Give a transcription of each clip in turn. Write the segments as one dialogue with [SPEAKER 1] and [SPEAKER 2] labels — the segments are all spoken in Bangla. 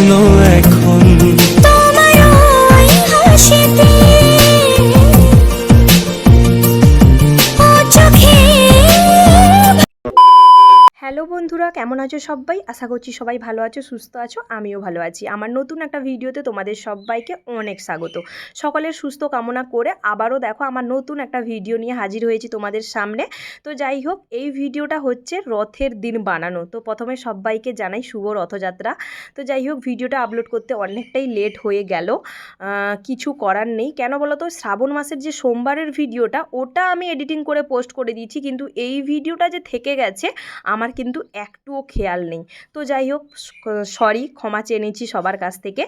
[SPEAKER 1] স্বপ্ন এখন
[SPEAKER 2] কেমন আছো সবাই? আশা করছি সবাই ভালো আছো, সুস্থ আছো, আমিও ভালো আছি। আমার নতুন একটা ভিডিওতে তোমাদের সবাইকে অনেক স্বাগত। সকলের সুস্থ কামনা করে আবারও দেখো আমার নতুন একটা ভিডিও নিয়ে হাজির হয়েছি তোমাদের সামনে। তো যাই হোক, এই ভিডিওটা হচ্ছে রথের দিন বানানো। তো প্রথমে সবাইকে জানাই শুভ রথযাত্রা। তো যাই হোক, ভিডিওটা আপলোড করতে অনেকটাই লেট হয়ে গেল। কিছু করার নেই। কেন বলো তো শ্রাবণ মাসের যে সোমবারের ভিডিওটা, ওটা আমি এডিটিং করে পোস্ট করে দিয়েছি। কিন্তু এই ভিডিওটা যে থেকে গেছে, আমার কিন্তু একটুও খেয়াল নেই। তো যাই হোক সরি ক্ষমা চেয়ে নিচ্ছি সবার কাছ থেকে।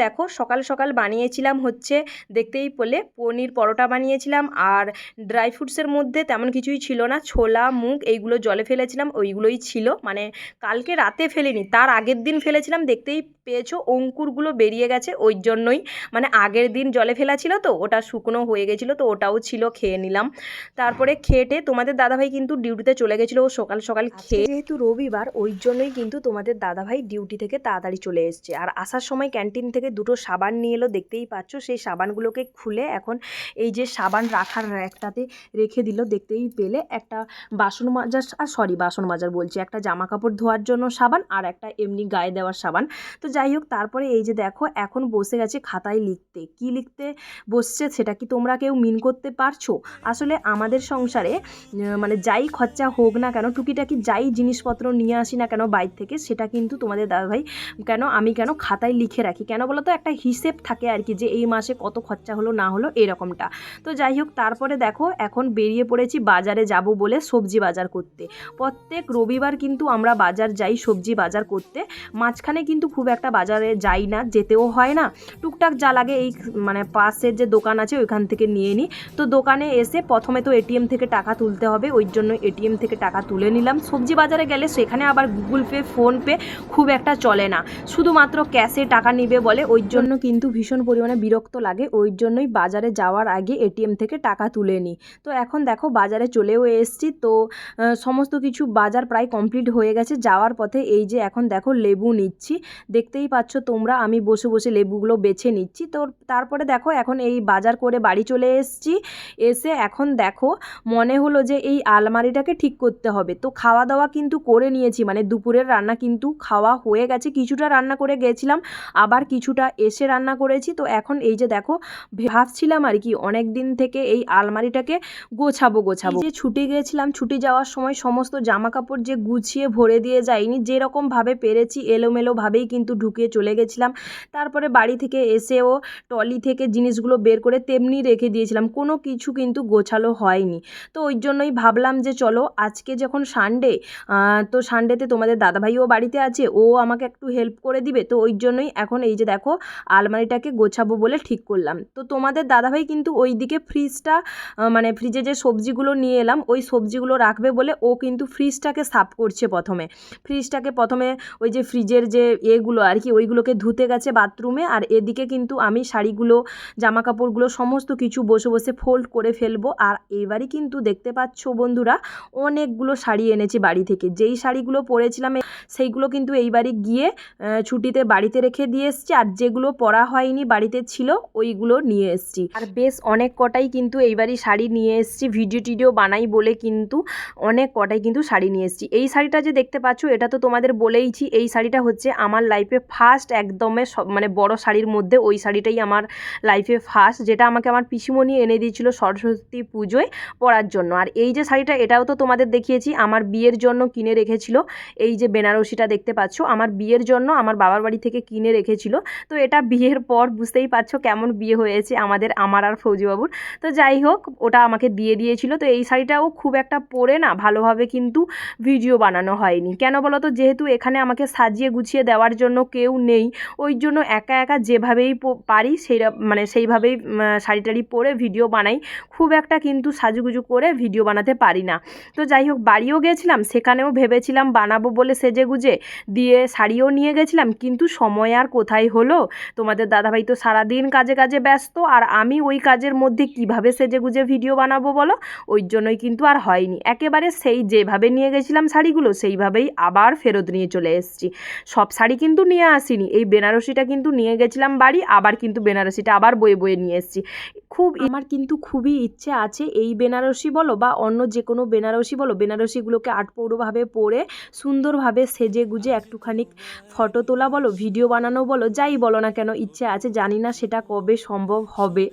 [SPEAKER 2] দেখো সকাল সকাল বানিয়েছিলাম হচ্ছে দেখতেই পেলে পনির পরোটা বানিয়েছিলাম আর ড্রাই ফ্রুটসের মধ্যে তেমন কিছুই ছিল না। ছোলা মুগ এইগুলো জলে ফেলেছিলাম ওইগুলোই ছিল। মানে কালকে রাতে ফেলিনি তার আগের দিন ফেলেছিলাম দেখতেই পেয়েছ অঙ্কুরগুলো বেরিয়ে গেছে ওই জন্যই। মানে আগের দিন জলে ফেলা ছিল তো ওটা শুকনো হয়ে গেছিল তো ওটাও ছিল খেয়ে নিলাম। তারপরে খেটে তোমাদের দাদাভাই কিন্তু ডিউটিতে চলে গেছিল ও সকাল সকাল খেয়ে যেহেতু রবিবার ওই জন্যই কিন্তু তোমাদের দাদাভাই ডিউটি থেকে তাড়াতাড়ি চলে এসছে। আর আসার সময় ক্যান্টিন থেকে দুটো সাবান নিয়ে এলো, দেখতেই পাচ্ছ, সেই সাবানগুলোকে খুলে এখন এই যে সাবান রাখার একটাতে রেখে দিল, দেখতেই পেলে একটা বাসন মাজার আর সরি বাসন মাজার বলছি, একটা জামা কাপড় ধোয়ার জন্য সাবান আর একটা এমনি গায়ে দেওয়ার সাবান। তো যাই হোক, তারপরে এই যে দেখো, এখন বসে গেছে খাতায় লিখতে। কি লিখতে বসছে সেটা কি তোমরা কেউ মিন করতে পারছ? আসলে আমাদের সংসারে মানে যাই খরচা হোক না কেন, টুকিটাকি যাই জিনিসপত্র নিয়ে আসি না কেন বাইর থেকে, সেটা কিন্তু তোমাদের দাদাভাই কেন আমি কেন খাতায় লিখে রাখি। কেন বলো তো, একটা হিসেব থাকে আর কি যে এই মাসে কত খরচা হলো না হলো এরকমটা। তো যাই হোক, তারপরে দেখো, এখন বেরিয়ে পড়েছি বাজারে যাব বলে সবজি বাজার করতে। প্রত্যেক রবিবার কিন্তু আমরা বাজার যাই সবজি বাজার করতে। মাঝখানে কিন্তু খুব একটা বাজারে যাই না, যেতেও হয় না। টুকটাক যা লাগে এই মানে পাশের যে দোকান আছে ওইখান থেকে নিয়ে নিই। তো দোকানে এসে প্রথমে তো এটিএম থেকে টাকা তুলতে হবে, ওই জন্য এটিএম থেকে টাকা তুলে নিলাম। সবজি বাজারে গেলে সেখানে আবার গুগল পে ফোনপে খুব একটা চলে না। শুধুমাত্র ক্যাশে টাকা নিবে বলে ওই জন্য কিন্তু ভীষণ পরিমাণে বিরক্ত লাগে, ওই জন্যই বাজারে যাওয়ার আগে এটিএম থেকে টাকা তুলে নিই। তো এখন দেখো বাজারে চলেও এসেছি, তো সমস্ত কিছু বাজার প্রায় কমপ্লিট হয়ে গেছে। যাওয়ার পথে এই যে এখন দেখো লেবু নিচ্ছি, দেখতেই পাচ্ছ তোমরা, আমি বসে বসে লেবুগুলো বেছে নিচ্ছি। তো তারপরে দেখো এখন এই বাজার করে বাড়ি চলে এসেছি, এসে এখন দেখো মনে হলো যে এই আলমারিটাকে ঠিক করতে হবে। তো খাওয়া দাওয়া কিন্তু করে নিয়েছি মানে দুপুরের রান্না কিন্তু খাওয়া হয়ে গেছে। কিছুটা রান্না করে গেছিলাম, আবার কিছুটা এসে রান্না করেছি। তো এখন এই যে দেখো ভাবছিলাম আর কি অনেক দিন থেকে এই আলমারিটাকে গোছাবো গোছাবো। যে ছুটে গিয়েছিলাম ছুটে যাওয়ার সময় সমস্ত জামা কাপড় যে গুছিয়ে ভরে দিয়ে যাইনি, যেরকম ভাবে পেরেছি এলোমেলো ভাবেই কিন্তু ঢুকিয়ে চলে গেছিলাম। তারপরে বাড়ি থেকে এসেও টলি থেকে জিনিসগুলো বের করে তেমনি রেখে দিয়েছিলাম। কোনো কিছু কিন্তু গোছালো হয়নি। তো ওই জন্যই ভাবলাম যে চলো, আজকে যখন সানডে তো সানডেতে তোমাদের দাদাভাইও বাড়িতে আছে, ও আমাকে একটু হেল্প করে দিবে। তো ওই জন্যই এখন এই যে দেখো, আলমারিটাকে গোছাবো বলে ঠিক করলাম। তো তোমাদের দাদাভাই কিন্তু ওই দিকে ফ্রিজটা মানে ফ্রিজে যে সবজিগুলো নিয়ে এলাম, ওই সবজিগুলো রাখবে বলে ও কিন্তু ফ্রিজটাকে সাফ করছে প্রথমে। ফ্রিজটাকে প্রথমে ওই যে ফ্রিজের যে এগুলো আর কি, ওইগুলোকে ধুতে গেছে বাথরুমে আর এদিকে কিন্তু আমি শাড়িগুলো জামা কাপড়গুলো সমস্ত কিছু বসে বসে ফোল্ড করে ফেলব। আর এবারই কিন্তু দেখতে পাচ্ছ বন্ধুরা, অনেকগুলো শাড়ি এনেছি বাড়ি থেকে। যেই শাড়িগুলো পরেছিলাম এ- সেইগুলো কিন্তু এইবারই গিয়ে ছুটিতে বাড়িতে রেখে দিয়ে এসছি। আর যেগুলো পরা হয়নি, বাড়িতে ছিল, ওইগুলো নিয়ে এসছি। আর বেশ অনেক কটাই কিন্তু এইবারই শাড়ি নিয়ে এসছি। ভিডিও টিডিও বানাই বলে কিন্তু অনেক কটাই কিন্তু শাড়ি নিয়ে এসছি। এই শাড়িটা যে দেখতে পাচ্ছ, এটা তো তোমাদের বলেইছি, এই শাড়িটা হচ্ছে আমার লাইফে ফার্স্ট একদমে মানে বড় শাড়ির মধ্যে ওই শাড়িটাই আমার লাইফে ফার্স্ট যেটা আমাকে আমার পিসিমণি এনে দিয়েছিল সরস্বতী পুজোয় পরার জন্য। আর এই যে শাড়িটা, এটাও তো তোমাদের দেখিয়েছি, আমার বিয়ের জন্য কিনে রেখেছিল এই যে বেনারসিটা দেখতে পাচ্ছ, আমার বিয়ের জন্য আমার বাবার বাড়ি থেকে কিনে রেখেছিল। তো এটা বিয়ের পর বুঝতেই পারছ কেমন বিয়ে হয়েছে আমাদের আমার আর ফৌজিবাবুর। তো যাই হোক, ওটা আমাকে দিয়ে দিয়েছিল। তো এই শাড়িটাও খুব একটা পরে না, ভালোভাবে কিন্তু ভিডিও বানানো হয়নি। কেন বলো তো যেহেতু এখানে আমাকে সাজিয়ে গুছিয়ে দেওয়ার জন্য কেউ নেই, ওই জন্য একা একা যেভাবেই পারি সেই মানে সেইভাবেই শাড়ি টাড়ি পরে ভিডিও বানাই। খুব একটা কিন্তু সাজুগুজু করে ভিডিও বানাতে পারি না। তো যাই হোক, বাড়িও গেছিলাম, সেখানেও ভেবে গেছিলাম বানাবো বলে সেজে গুজে দিয়ে শাড়িও নিয়ে গেছিলাম, কিন্তু সময় আর কোথায় হলো? তোমাদের দাদাভাই তো সারাদিন কাজে কাজে ব্যস্ত, আর আমি ওই কাজের মধ্যে কীভাবে সেজে গুজে ভিডিও বানাবো বলো? ওই জন্যই কিন্তু আর হয়নি। একেবারে সেই যেভাবে নিয়ে গেছিলাম শাড়িগুলো, সেইভাবেই আবার ফেরত নিয়ে চলে এসেছি। সব শাড়ি কিন্তু নিয়ে আসিনি। এই বেনারসিটা কিন্তু নিয়ে গেছিলাম বাড়ি, আবার কিন্তু বেনারসিটা আবার বয়ে বয়ে নিয়ে এসেছি। খুব আমার কিন্তু খুবই ইচ্ছে আছে এই বেনারসি বলো, বা অন্য যে কোনো বেনারসি বলো, বেনারসিগুলোকে আটপৌরোভাবে পরে সুন্দরভাবে সেজে গুজে একটুখানি ফটো তোলা বলো ভিডিও বানানো বলো যাই বলো না কেন ইচ্ছে আছে জানি না সেটা কবে সম্ভব হবে।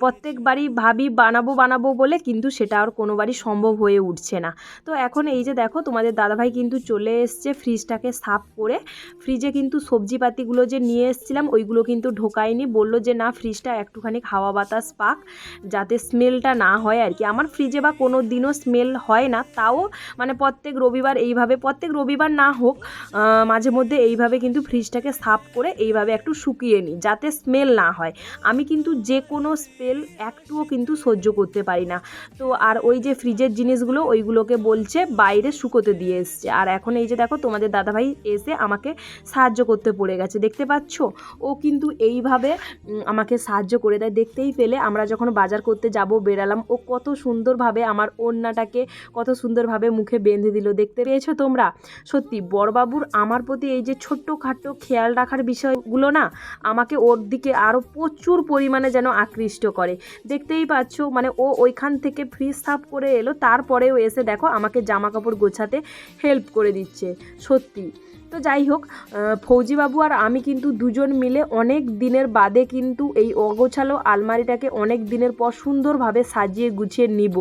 [SPEAKER 2] প্রত্যেকবারই ভাবি বানাবো বানাবো বলে কিন্তু সেটা আর কোনোবারই সম্ভব হয়ে উঠছে না। তো এখন এই যে দেখো তোমাদের দাদাভাই কিন্তু চলে এসছে ফ্রিজটাকে সাফ করে। ফ্রিজে কিন্তু সবজিপাতিগুলো যে নিয়ে এসেছিলাম ওইগুলো কিন্তু ঢোকায়নি। বলল যে না ফ্রিজটা একটুখানি হাওয়া বাতাস পাক যাতে স্মেলটা না হয় আর কি। আমার ফ্রিজে বা কোনো দিনও স্মেল হয় না। তাও মানে প্রত্যেক রবিবার এইভাবে প্রত্যেক রবিবার না হোক মাঝে মধ্যে এইভাবে কিন্তু ফ্রিজটাকে সাফ করে এইভাবে একটু শুকিয়ে নিই, যাতে স্মেল না হয়। আমি কিন্তু যে কোনো স্মেল একটুও কিন্তু সহ্য করতে পারি না। তো আর ওই যে ফ্রিজের জিনিসগুলো, ওইগুলোকে বলছে বাইরে শুকোতে দিয়ে এসছে। আর এখন এই যে দেখো, তোমাদের দাদাভাই এসে আমাকে সাহায্য করতে পড়ে গেছে, দেখতে পাচ্ছ? ও কিন্তু এইভাবে আমাকে সাহায্য করে দেয়। দেখতেই পেলে আমরা যখন বাজার করতে যাব, বেরালাম, ও কত সুন্দরভাবে আমার ওড়নাটাকে, কত সুন্দরভাবে মুখে বেঁধে দিল। দেখতে পেয়েছ তোমরা? সত্যি, বড়বাবুর আমার প্রতি এই যে ছোট্ট খাট্ট খেয়াল রাখার বিষয়গুলো না, আমাকে ওর দিকে আরও প্রচুর পরিমাণে যেন আকৃষ্ট করে। দেখতেই পাচ্ছ মানে ও ওইখান থেকে ফ্রি সাফ করে এলো, তারপরেও এসে দেখো আমাকে জামা কাপড় গোছাতে হেল্প করে দিচ্ছে। সত্যি তো যাই হোক ফৌজিবাবু আর আমি কিন্তু দুজন মিলে অনেক দিনের বাদে কিন্তু এই অগোছালো আলমারিটাকে অনেক দিনের পর সুন্দরভাবে সাজিয়ে গুছিয়ে নিব।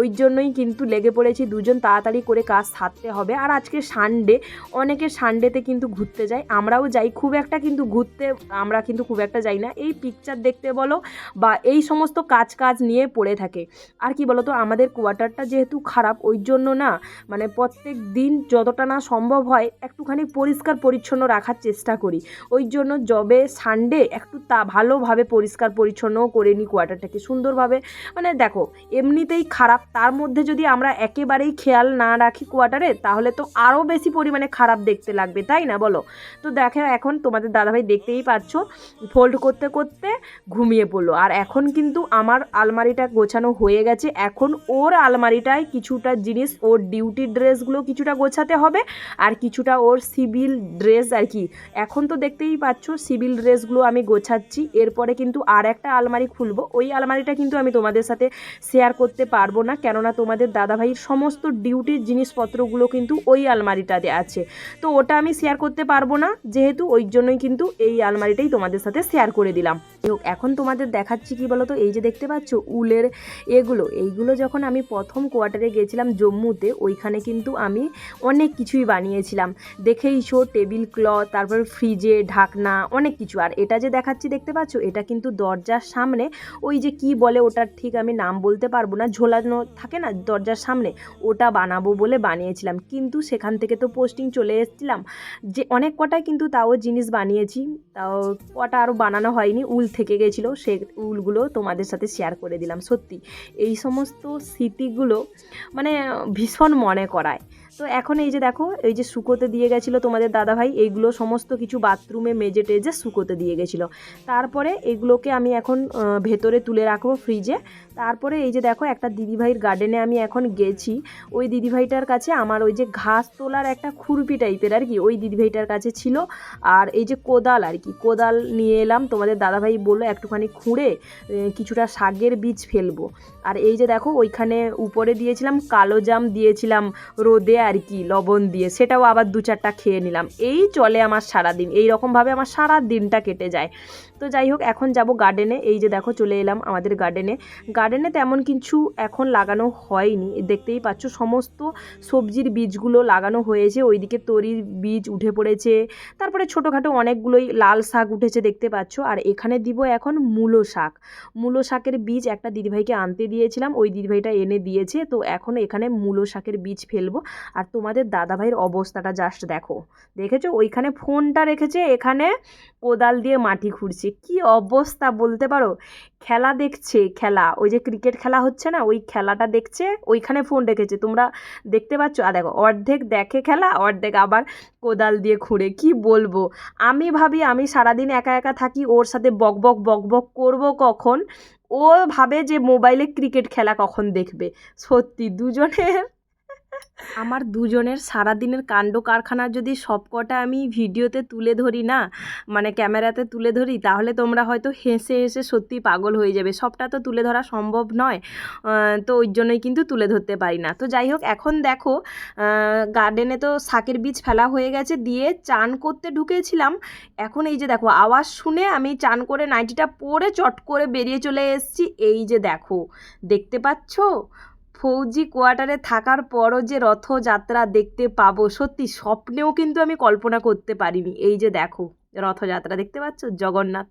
[SPEAKER 2] ওই জন্যই কিন্তু লেগে পড়েছি দুজন, তাড়াতাড়ি করে কাজ সারতে হবে। আর আজকে সানডে, অনেকে সানডেতে কিন্তু ঘুরতে যায়। আমরাও যাই, খুব একটা কিন্তু ঘুরতে, আমরা কিন্তু খুব একটা যাই না। এই পিকচার দেখতে বলো বা এই সমস্ত কাজ কাজ নিয়ে পড়ে থাকে। আর কি বলতো, আমাদের কোয়ার্টারটা যেহেতু খারাপ, ওই জন্য না মানে প্রত্যেক দিন যতটা না সম্ভব হয়, একটুখানি পরিষ্কার, পরিচ্ছন্ন রাখার চেষ্টা করি। ওই জন্য যবে সানডে একটু তা ভালোভাবে পরিষ্কার, পরিচ্ছন্নও করে নিই কোয়ার্টারটাকে সুন্দরভাবে। মানে দেখো, এমনিতেই খারাপ, তার মধ্যে যদি আমরা একেবারেই খেয়াল না রাখি কোয়ার্টারে তাহলে তো আরও বেশি পরিমাণে খারাপ দেখতে লাগবে, তাই না বলো? তো দেখো এখন তোমাদের দাদাভাই দেখতেই পাচ্ছ ফোল্ড করতে করতে ঘুমিয়ে পড়ল। আর এখন কিন্তু আমার আলমারিটা গোছানো হয়ে গেছে। এখন ওর আলমারিটায় কিছুটা জিনিস, ওর ডিউটি ড্রেসগুলো কিছুটা গোছাতে হবে, আর কিছুটা ওর সিভিল ড্রেস আর কি। এখন তো দেখতেই পাচ্ছ, সিভিল ড্রেসগুলো আমি গোছাচ্ছি। এরপরে কিন্তু আর একটা আলমারি খুলবো। ওই আলমারিটা কিন্তু আমি তোমাদের সাথে শেয়ার করতে পারব না। কেননা তোমাদের দাদাভাইয়ের সমস্ত ডিউটির জিনিসপত্রগুলো কিন্তু ওই আলমারিটাতে আছে। তো ওটা আমি শেয়ার করতে পারব না। যেহেতু ওই জন্যই কিন্তু এই আলমারিটাই তোমাদের সাথে শেয়ার করে দিলাম। এখন তোমাদের দেখাচ্ছি কি বলো তো এই যে দেখতে পাচ্ছ, উলের এগুলো। এইগুলো যখন আমি প্রথম কোয়ার্টারে গেছিলাম জম্মুতে, ওইখানে কিন্তু আমি অনেক কিছুই বানিয়েছিলাম। দেখেইছো টেবিল ক্লথ তারপর ফ্রিজে ঢাকনা, অনেক কিছু। আর এটা যে দেখাচ্ছি, দেখতে পাচ্ছ? এটা কিন্তু দরজার সামনে, ওই যে কি বলে ওটার ঠিক আমি নাম বলতে পারব না, ঝোলানো থাকে না দরজার সামনে? ওটা বানাবো বলে বানিয়েছিলাম। কিন্তু সেখান থেকে তো পোস্টিং চলে এসেছিলাম। যে অনেক কটাই কিন্তু তাও জিনিস বানিয়েছি। তাও কটা আরও বানানো হয়নি, উল থেকে গেছিল, সে উলগুলো তোমাদের সাথে শেয়ার করে দিলাম, সত্যি। এই সমস্ত স্মৃতিগুলো মানে ভীষণ মনে করায়। তো এখন এই যে দেখো, এই যে শুকোতে দিয়ে গেছিল তোমাদের দাদাভাই, এইগুলো সমস্ত কিছু বাথরুমে মেজে টেজে শুকোতে দিয়ে গেছিল। তারপরে এগুলোকে আমি এখন ভেতরে তুলে রাখব ফ্রিজে তারপরে এই যে দেখো, একটা দিদিভাইয়ের গার্ডেনে আমি এখন গেছি। ওই দিদিভাইটার কাছে আমার ওই যে ঘাস তোলার একটা খুরপি টাইপের আর কি, ওই দিদিভাইটার কাছে ছিল। আর এই যে কোদাল আর কি, কোদাল নিয়ে এলাম, তোমাদের দাদাভাই বলল একটুখানি খুঁড়ে কিছুটা শাকের বীজ ফেলব। আর এই যে দেখো, ওইখানে উপরে দিয়েছিলাম, কালো জাম দিয়েছিলাম রোদে আর কি লবণ দিয়ে, সেটাও আবার দু চারটা খেয়ে নিলাম। এই চলে আমার সারাদিন এইরকমভাবে এই রকমভাবে আমার সারা দিনটা কেটে যায়। তো যাই হোক, এখন যাব গার্ডেনে এই যে দেখো, চলে এলাম আমাদের গার্ডেনে গার্ডেনে তেমন কিছু এখন লাগানো হয়নি। দেখতেই পাচ্ছ, সমস্ত সবজির বীজগুলো লাগানো হয়েছে। ওইদিকে তরির বীজ উঠে পড়েছে। তারপরে ছোটোখাটো অনেকগুলোই লাল শাক উঠেছে, দেখতে পাচ্ছ। আর এখানে দিব এখন মূলো শাক। মূলো শাকের বীজ একটা দিদিভাইকে আনতে দিয়েছিলাম। ওই দিদিভাইটা এনে দিয়েছে। তো এখন এখানে মূলো শাকের বীজ ফেলব। আর তোমাদের দাদাভাইয়ের অবস্থাটা জাস্ট দেখো। দেখেছ? ওইখানে ফোনটা রেখেছে। এখানে কোদাল দিয়ে মাটি খুঁড়ছে। কি অবস্থা বলতে পারো? খেলা দেখছে, খেলা। ওই যে ক্রিকেট খেলা হচ্ছে না, ওই খেলাটা দেখছে, ওইখানে ফোন রেখেছে। তোমরা দেখতে পাচ্ছ? আর দেখো, অর্ধেক দেখে খেলা, অর্ধেক আবার কোদাল দিয়ে খুঁড়ে। কি বলব? আমি ভাবি, আমি সারাদিন একা একা থাকি, ওর সাথে বক বক বক বক করব কখন? ও ভাবে যে মোবাইলে ক্রিকেট খেলা কখন দেখবে। সত্যি, দুজনের আমার দুজনের সারাদিনের কাণ্ড কারখানা যদি সবকটা আমি ভিডিওতে তুলে ধরি না মানে ক্যামেরাতে তুলে ধরি, তাহলে তোমরা হয়তো হেসে হেসে সত্যি পাগল হয়ে যাবে। সবটা তো তুলে ধরা সম্ভব নয় তো ওই জন্যই কিন্তু তুলে ধরতে পারি না। তো যাই হোক, এখন দেখো গার্ডেনে তো শাকের বীজ ফেলা হয়ে গেছে, দিয়ে চান করতে ঢুকেছিলাম। এখন এই যে দেখো, আওয়াজ শুনে আমি চান করে নাইটিটা পরে চট করে বেরিয়ে চলে এসেছি। এই যে দেখো, দেখতে পাচ্ছো? ফৌজি কোয়ার্টারে থাকার পরও যে রথযাত্রা দেখতে পাবো, সত্যি স্বপ্নেও কিন্তু আমি কল্পনা করতে পারিনি। এই যে দেখো, রথযাত্রা দেখতে পাচ্ছ? জগন্নাথ।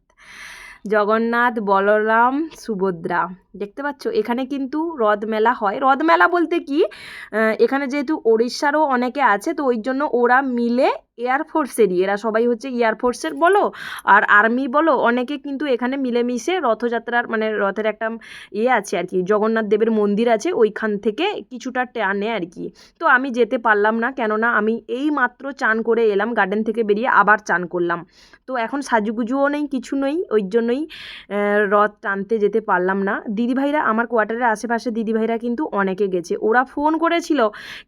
[SPEAKER 2] জগন্নাথ, বলরাম, সুভদ্রা। দেখতে পাচ্ছ? এখানে কিন্তু রথ মেলা হয়। রথ মেলা বলতে কি? এখানে যেহেতু ওড়িশারও অনেকে আছে, তো ওই জন্য ওরা মিলে এয়ারফোর্সেরই এরা সবাই হচ্ছে এয়ারফোর্সের বলো, আর আর্মি বলো, অনেকে কিন্তু এখানে মিলেমিশে রথযাত্রার মানে রথের একটা ইয়ে আছে আর কি, জগন্নাথ দেবের মন্দির আছে, ওইখান থেকে কিছুটা টানে আর কি। তো আমি যেতে পারলাম না, কেননা আমি এই মাত্র চান করে এলাম গার্ডেন থেকে বেরিয়ে আবার চান করলাম। তো এখন সাজুগুজুও নেই, কিছু নেই, ওই জন্যই রথ টানতে যেতে পারলাম না। দিদিভাইরা, আমার কোয়ার্টারের আশেপাশে দিদিভাইরা কিন্তু অনেকে গেছে। ওরা ফোন করেছিল,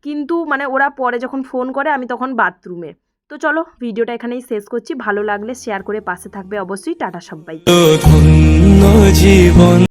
[SPEAKER 2] কিন্তু মানে ওরা পরে যখন ফোন করে, আমি তখন বাথরুমে। তো চলো ভিডিওটা এখানেই শেষ করছি। ভালো লাগলে শেয়ার করে পাশে থাকবে অবশ্যই। টাটা সবাই।
[SPEAKER 1] জীবন।